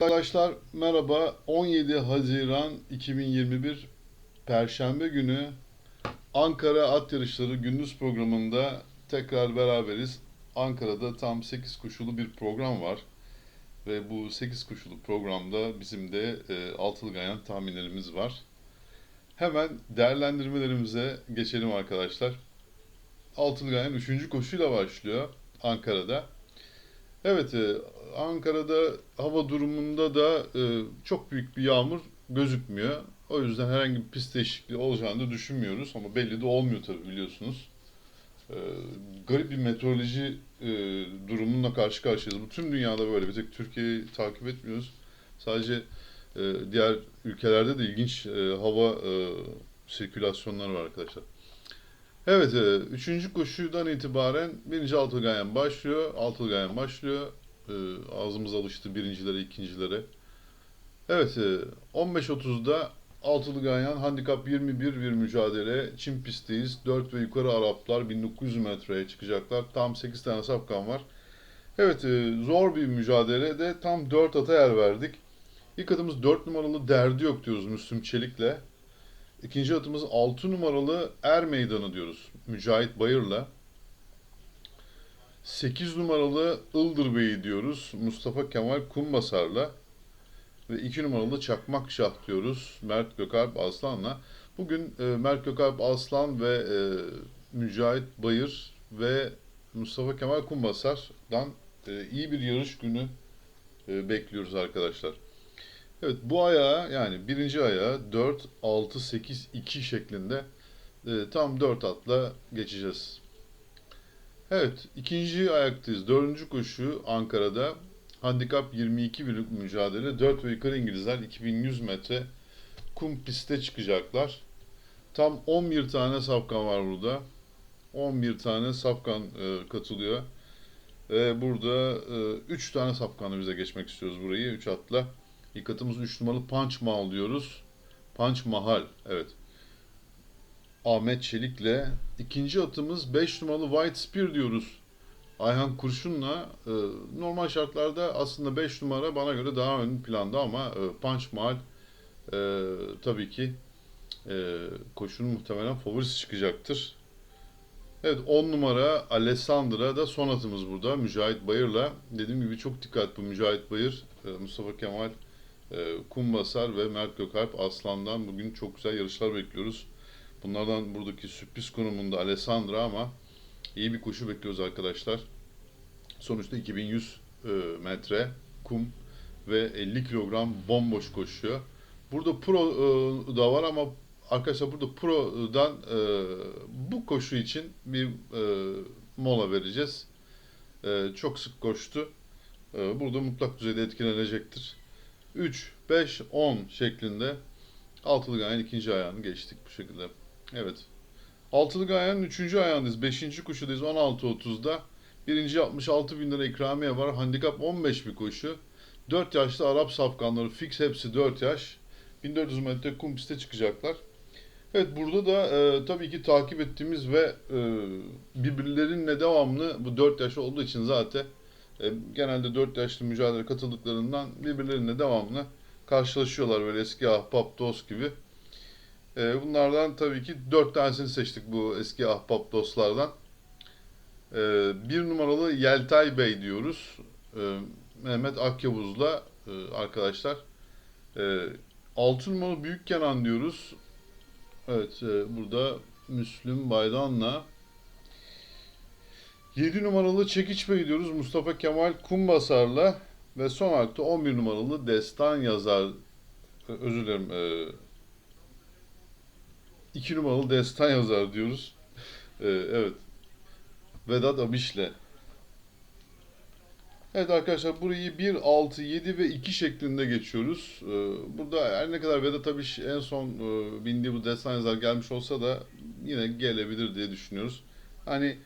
Arkadaşlar merhaba. 17 Haziran 2021 Perşembe günü Ankara At Yarışları gündüz programında tekrar beraberiz. Ankara'da tam 8 koşulu bir program var. Ve bu 8 koşulu programda bizim de e, altılı gayan tahminlerimiz var. Hemen değerlendirmelerimize geçelim arkadaşlar. Altılı gayan 3. koşuyla başlıyor Ankara'da. Evet, e, Ankara'da hava durumunda da e, çok büyük bir yağmur gözükmüyor. O yüzden herhangi bir pist değişikliği olacağını da düşünmüyoruz ama belli de olmuyor tabii biliyorsunuz. E, garip bir meteoroloji e, karşı karşıyayız. Bu tüm dünyada böyle. Bir tek Türkiye'yi takip etmiyoruz. Sadece diğer ülkelerde de ilginç hava sirkülasyonları var arkadaşlar. Evet, e, üçüncü koşudan itibaren birinci altılı gayen başlıyor. Altılı gayen başlıyor. E, ağzımız alıştı birincilere, ikincilere. Evet, e, 15.30'da altılı gayen handikap 21 bir mücadele. Çim pistteyiz. 4 ve yukarı Araplar 1900 metreye çıkacaklar. Tam 8 tane safkan var. Evet, e, zor bir mücadele de tam 4 ata yer verdik. İlk atımız 4 numaralı derdi yok diyoruz Müslüm Çelik'le. İkinci atımız 6 numaralı Er Meydanı diyoruz. Mücahit Bayır'la. 8 numaralı Ildır Bey'i diyoruz. Mustafa Kemal Kumbasar'la. Ve 2 numaralı Çakmak Şah diyoruz. Mert Gökalp Aslan'la. Bugün e, Mert Gökalp Aslan ve e, Mücahit Bayır ve Mustafa Kemal Kumbasar'dan e, iyi bir yarış günü e, bekliyoruz arkadaşlar. Evet bu ayağa yani birinci ayağa 4, 6, 8, 2 şeklinde e, tam 4 atla geçeceğiz. Evet ikinci ayaktayız. Dördüncü koşu Ankara'da. Handikap 22 bir mücadele. 4 ve yukarı İngilizler 2100 metre kum piste çıkacaklar. Tam 11 tane safkan var burada. 11 tane safkan e, katılıyor. Ve burada 3 tane safkanla bize geçmek istiyoruz burayı 3 atla. İlk atımız 3 numaralı Punch Mahal diyoruz. Punch Mahal. Evet. Ahmet Çelik'le. İkinci atımız 5 numaralı White Spear diyoruz. Ayhan Kurşun'la. E, normal şartlarda aslında 5 numara bana göre daha ön planda ama e, Punch Mahal e, tabii ki e, koşunun muhtemelen favorisi çıkacaktır. Evet 10 numara Alessandra da son atımız burada. Mücahit Bayır'la. Dediğim gibi çok dikkat bu Mücahit Bayır. e, Mustafa Kemal Kumbasar ve Mert Gökalp Aslan'dan bugün çok güzel yarışlar bekliyoruz. Bunlardan buradaki sürpriz konumunda Alessandra ama iyi bir koşu bekliyoruz arkadaşlar. Sonuçta 2100 e, metre kum ve 50 kilogram bomboş koşuyor. Burada pro e, da var ama arkadaşlar burada pro'dan e, bu koşu için bir mola vereceğiz. Çok sık koştu. Burada mutlak düzeyde etkilenecektir. 3, 5, 10 şeklinde altılı gayenin ikinci ayağını geçtik bu şekilde. Evet. Altılı gayenin üçüncü ayağındayız. Beşinci koşudayız 16.30'da. Birinci 66 bin lira ikramiye var. Handikap 15 bir koşu. 4 yaşlı Arap safkanları fix hepsi 4 yaş. 1400 metre kum piste çıkacaklar. Evet burada da e, tabii ki takip ettiğimiz ve e, birbirlerinle devamlı bu 4 yaş olduğu için zaten e, genelde 4 yaşlı mücadele katıldıklarından birbirleriyle devamlı karşılaşıyorlar böyle eski ahbap dost gibi. E, bunlardan tabii ki 4 tanesini seçtik bu eski ahbap dostlardan. E, bir numaralı Yeltay Bey diyoruz. E, Mehmet Akyavuz'la e, arkadaşlar. E, 6 numaralı Büyük Kenan diyoruz. Evet e, burada Müslüm Baydan'la 7 numaralı Çekiç Bey diyoruz Mustafa Kemal Kumbasar'la ve son da 11 numaralı Destan Yazar özür dilerim 2 numaralı Destan Yazar diyoruz. E, evet. Vedat Abiş'le. Evet arkadaşlar burayı 1, 6, 7 ve 2 şeklinde geçiyoruz. E, burada her ne kadar Vedat Abiş en son e, bindiği bu Destan Yazar gelmiş olsa da yine gelebilir diye düşünüyoruz. Hani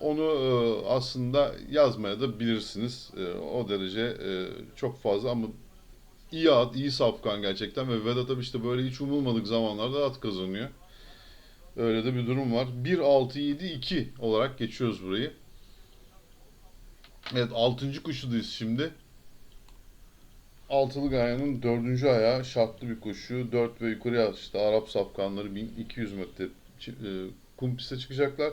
onu e, aslında yazmaya da bilirsiniz. E, o derece e, çok fazla ama iyi at, iyi safkan gerçekten ve Vedat Abiş de böyle hiç umulmadık zamanlarda at kazanıyor. Öyle de bir durum var. 1, 6, 7, 2 olarak geçiyoruz burayı. Evet 6. koşudayız şimdi. Altılı Ganyan'ın dördüncü ayağı şartlı bir koşu. 4 ve yukarı yaşta Arap safkanları 1200 metre kum piste çıkacaklar.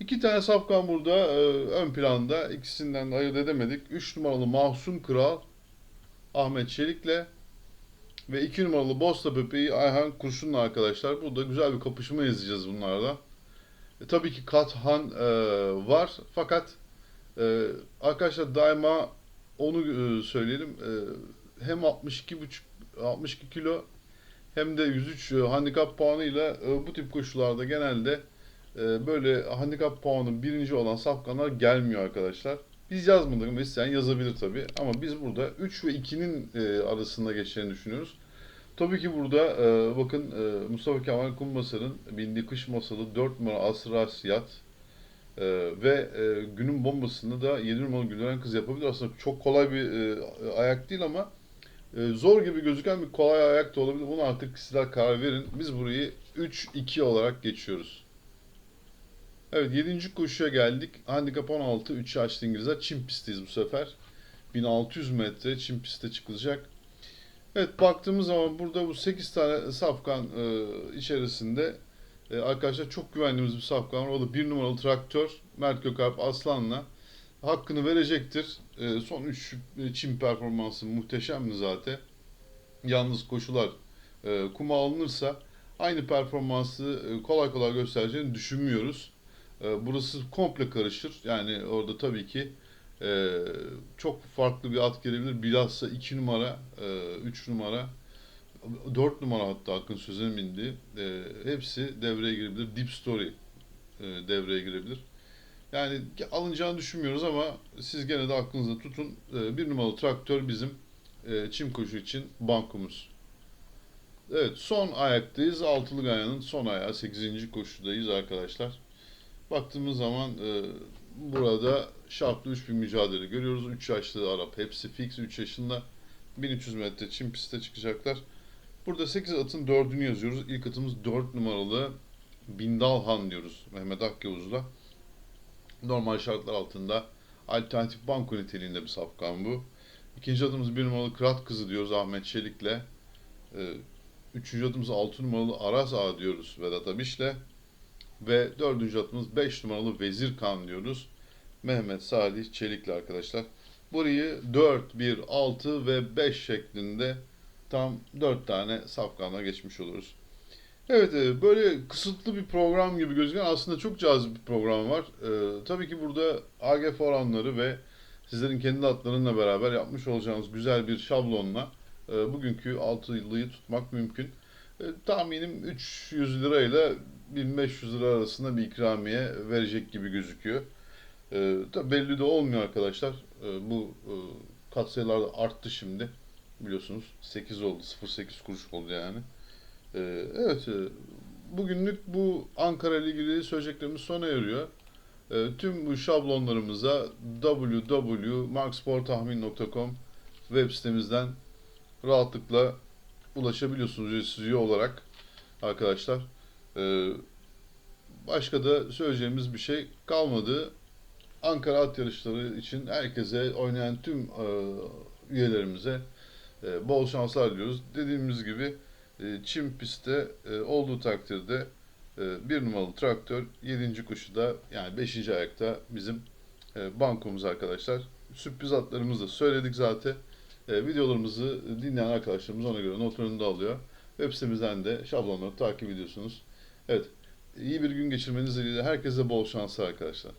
İki tane safkan burada e, ön planda. İkisinden de ayırt edemedik. 3 numaralı Mahsun Kral Ahmet Çelik'le ve 2 numaralı Bosta Pepe'yi Ayhan Kurşun'la arkadaşlar. Burada güzel bir kapışma izleyeceğiz bunlarla. E, tabii ki Kathan e, var fakat e, arkadaşlar daima onu e, söyleyelim. E, hem 62,5 62 kilo hem de 103 e, handikap puanıyla e, bu tip koşularda genelde e, böyle handikap puanı birinci olan safkanlar gelmiyor arkadaşlar. Biz yazmadık ama isteyen yazabilir tabii. Ama biz burada 3 ve 2'nin e, arasında geçeceğini düşünüyoruz. Tabii ki burada e, bakın e, Mustafa Kemal Kumbasar'ın bindiği kış masalı 4 numara Asra Siyat e, ve günün bombasını da 7 numaralı Güldüren Kız yapabilir. Aslında çok kolay bir ayak değil ama zor gibi gözüken bir kolay ayak da olabilir. Bunu artık sizler karar verin. Biz burayı 3-2 olarak geçiyoruz. Evet 7. koşuya geldik. Handikap 16, 3 yaşlı İngilizler. Çim pistteyiz bu sefer. 1600 metre çim piste çıkılacak. Evet baktığımız zaman burada bu 8 tane safkan e, içerisinde e, arkadaşlar çok güvendiğimiz bir safkan var. O da 1 numaralı traktör Mert Gökalp Aslan'la hakkını verecektir. E, son 3 çim performansı muhteşemdi zaten. Yalnız koşular e, kuma alınırsa aynı performansı e, kolay kolay göstereceğini düşünmüyoruz. E, burası komple karışır. Yani orada tabii ki e, çok farklı bir at gelebilir. Bilhassa 2 numara, 3 numara, 4 numara hatta Akın Sözen'in bindiği e, hepsi devreye girebilir. Deep Story e, devreye girebilir. Yani alınacağını düşünmüyoruz ama siz gene de aklınızda tutun. E, bir numaralı traktör bizim e, çim koşu için bankumuz. Evet son ayaktayız. Altılı Ganyan'ın son ayağı. 8. koşudayız arkadaşlar. Baktığımız zaman e, burada şartlı 3000 mücadele görüyoruz. 3 yaşlı Arap hepsi fix 3 yaşında 1300 metre çim piste çıkacaklar. Burada 8 atın 4'ünü yazıyoruz. İlk atımız 4 numaralı Bindalhan diyoruz Mehmet Akyavuz'la. Normal şartlar altında alternatif banko niteliğinde bir safkan bu. İkinci adımız 1 numaralı Kırat Kızı diyoruz Ahmet Çelik'le. Ee, üçüncü adımız 6 numaralı Aras Ağa diyoruz Vedat Abiş'le. Ve dördüncü atımız 5 numaralı Vezir Kan diyoruz. Mehmet Salih Çelik'le arkadaşlar. Burayı 4, 1, 6 ve 5 şeklinde tam 4 tane safkanla geçmiş oluruz. Evet e, böyle kısıtlı bir program gibi gözüken aslında çok cazip bir program var. Ee, tabii ki burada AGF oranları ve sizlerin kendi atlarınla beraber yapmış olacağınız güzel bir şablonla e, bugünkü 6'lıyı tutmak mümkün. E, tahminim 300 lirayla 1500 lira arasında bir ikramiye verecek gibi gözüküyor. E, tabii belli de olmuyor arkadaşlar. E, bu e, katsayılar da arttı şimdi. Biliyorsunuz 8 oldu. 0.8 kuruş oldu yani. E, evet e, bugünlük bu Ankara ile ilgili söyleyeceklerimiz sona eriyor. E, tüm bu şablonlarımıza www.marksportahmin.com web sitemizden rahatlıkla ulaşabiliyorsunuz ücretsiz olarak arkadaşlar. Ee, başka da söyleyeceğimiz bir şey kalmadı. Ankara at yarışları için herkese oynayan tüm e, üyelerimize e, bol şanslar diliyoruz. Dediğimiz gibi e, çim pistte olduğu takdirde bir numaralı traktör 7. koşuda yani 5. ayakta bizim e, bankomuz arkadaşlar. Sürpriz atlarımızı da söyledik zaten. Videolarımızı dinleyen arkadaşlarımız ona göre notlarını da alıyor. Web sitemizden de şablonları takip ediyorsunuz. Evet, iyi bir gün geçirmeniz dileğiyle herkese bol şanslar arkadaşlar.